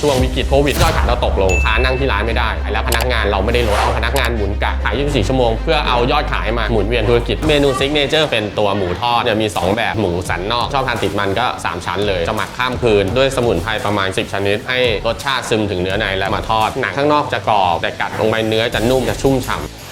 ช่วงวิกฤตโควิดยอดขายเราตกลงค้านั่งที่ร้านไม่ได้ แล้วพนักงานเราไม่ได้ลดเอาพนักงานหมุนกะขาย 24 ชั่วโมง เพื่อเอายอดขายมาหมุนเวียนธุรกิจ เมนูซิกเนเจอร์เป็นตัวหมูทอดเนี่ยมี 2 แบบหมูสันนอก ชอบทานติดมันก็ 3 ชั้นเลยจะหมักข้ามคืน ด้วยสมุนไพรประมาณ 10 ชนิด ให้รสชาติซึมถึงเนื้อในแล้วมาทอดหนังข้างนอกจะกรอบแต่กัดลงไปเนื้อจะนุ่มจะชุ่มฉ่ำ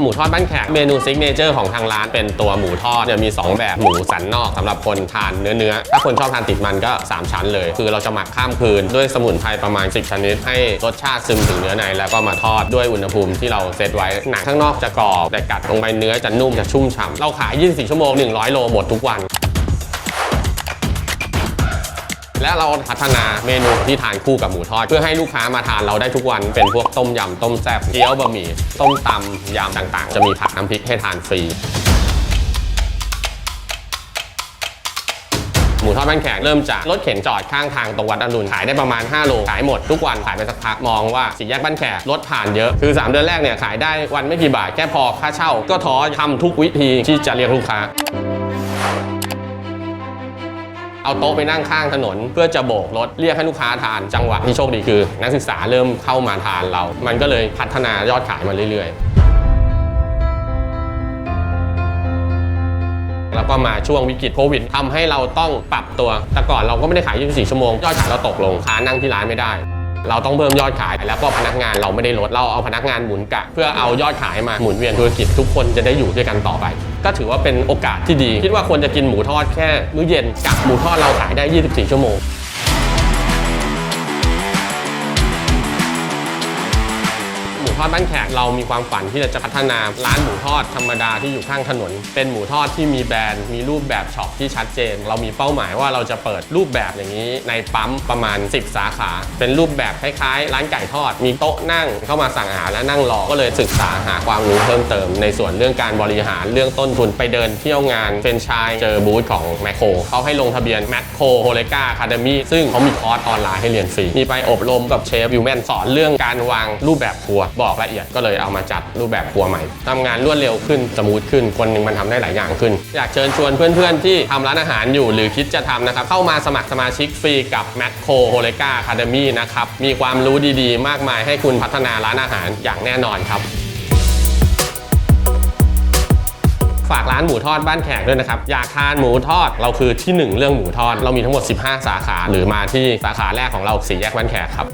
หมูทอดบ้านแขกเมนูซิกเนเจอร์ของทางร้านเป็นตัวหมูทอดเนี่ยมี 2 แบบหมูสันนอกสำหรับคนทานเนื้อเนื้อถ้าคนชอบทานติดมันก็ 3 ชั้นเลย คือเราจะหมักข้ามคืนด้วยสมุนไพรประมาณ 10 ชนิด ให้รสชาติซึมถึงเนื้อใน แล้วก็มาทอดด้วยอุณหภูมิที่เราเซตไว้หนังข้างนอกจะกรอบแต่กัดลงไปเนื้อจะนุ่มจะชุ่มฉ่ำเราขาย 24 ชั่วโมง 100 โลหมดทุกวัน และเราพัฒนาเมนูที่ทานคู่กับหมูทอด เพื่อให้ลูกค้ามาทานเราได้ทุกวันเป็นพวกต้มยำต้มแซ่บเกี๊ยวบะหมี่ต้มตำยำต่างๆ จะมีผักน้ำพริกให้ทานฟรีหมูทอดบ้านแขกเริ่มจากรถเข็นจอดข้างทางตรงวัดอรุณขายได้ประมาณ 5 โลขายหมดทุกวันขายไปสักพักมองว่าสี่แยกบ้านแขกรถผ่านเยอะ คือ 3 เดือนแรกเนี่ยขายได้วันไม่กี่บาทแค่พอค่าเช่า ก็ท้อทำทุกวิธีที่จะเรียกลูกค้า เอาโต๊ะไปนั่งข้างถนน เพื่อจะโบกรถเรียกให้ลูกค้าทานจังหวะที่โชคดีคือ นักศึกษาเริ่มเข้ามาทานเรา มันก็เลยพัฒนายอดขายมาเรื่อย ๆแล้วก็มาช่วงวิกฤตโควิดทำให้เราต้องปรับตัว แต่ก่อนเราก็ไม่ได้ขาย 24 ชั่วโมง ยอดขายเราตกลงค้านั่งที่ร้านไม่ได้ เราต้องเพิ่มยอดขาย แล้วก็พนักงานเราไม่ได้ลดเราเอาพนักงานหมุนกะ เพื่อเอายอดขายมาหมุนเวียนธุรกิจทุกคนจะได้อยู่ด้วยกันต่อไป ก็ถือว่าเป็นโอกาสที่ดี คิดว่าควรจะกินหมูทอดแค่มื้อเย็นกับหมูทอดเราขายได้ 24 ชั่วโมง อดบ้านแขกเรามีความฝันที่จะพัฒนาร้านหมูทอดธรรมดาที่อยู่ข้างถนน เป็นหมูทอดที่มีแบรนด์ มีรูปแบบช็อปที่ชัดเจน เรามีเป้าหมายว่าเราจะเปิดรูปแบบอย่างนี้ในปั๊มประมาณ 10 สาขา เป็นรูปแบบคล้ายๆ ร้านไก่ทอด มีโต๊ะนั่งเข้ามาสั่งอาหารและนั่งรอก็เลยศึกษาหาความรู้เพิ่มเติม ในส่วนเรื่องการบริหารเรื่องต้นทุนไปเดินเที่ยวงานเฟรนไชส์เจอบูธของแมคโครเขาให้ลงทะเบียนแมคโครโฮเลกาคาเดมี่ซึ่งเขามีคอร์สออนไลน์ให้เรียนฟรีมีไปอบรมกับเชฟยูแมนสอนเรื่องการวางรูปแบบครัวบอกละเอียดก็เลยเอามาจัดรูปแบบครัวใหม่ทำงานรวดเร็วขึ้นสมูทขึ้น คนหนึ่งมันทำได้หลายอย่างขึ้น อยากเชิญชวนเพื่อนๆ ที่ทำร้านอาหารอยู่หรือคิดจะทำนะครับ เข้ามาสมัครสมาชิกฟรีกับแมคโคโฮเลกาคาเดมี่นะครับ มีความรู้ดีๆ มากมายให้คุณพัฒนาร้านอาหารอย่างแน่นอนครับฝากร้านหมูทอดบ้านแขกด้วยนะครับ อยากทานหมูทอดเราคือที่หนึ่งเรื่องหมูทอด เรามีทั้งหมด 15 สาขา หรือมาที่สาขาแรกของเราสีแยกบ้านแขกครับ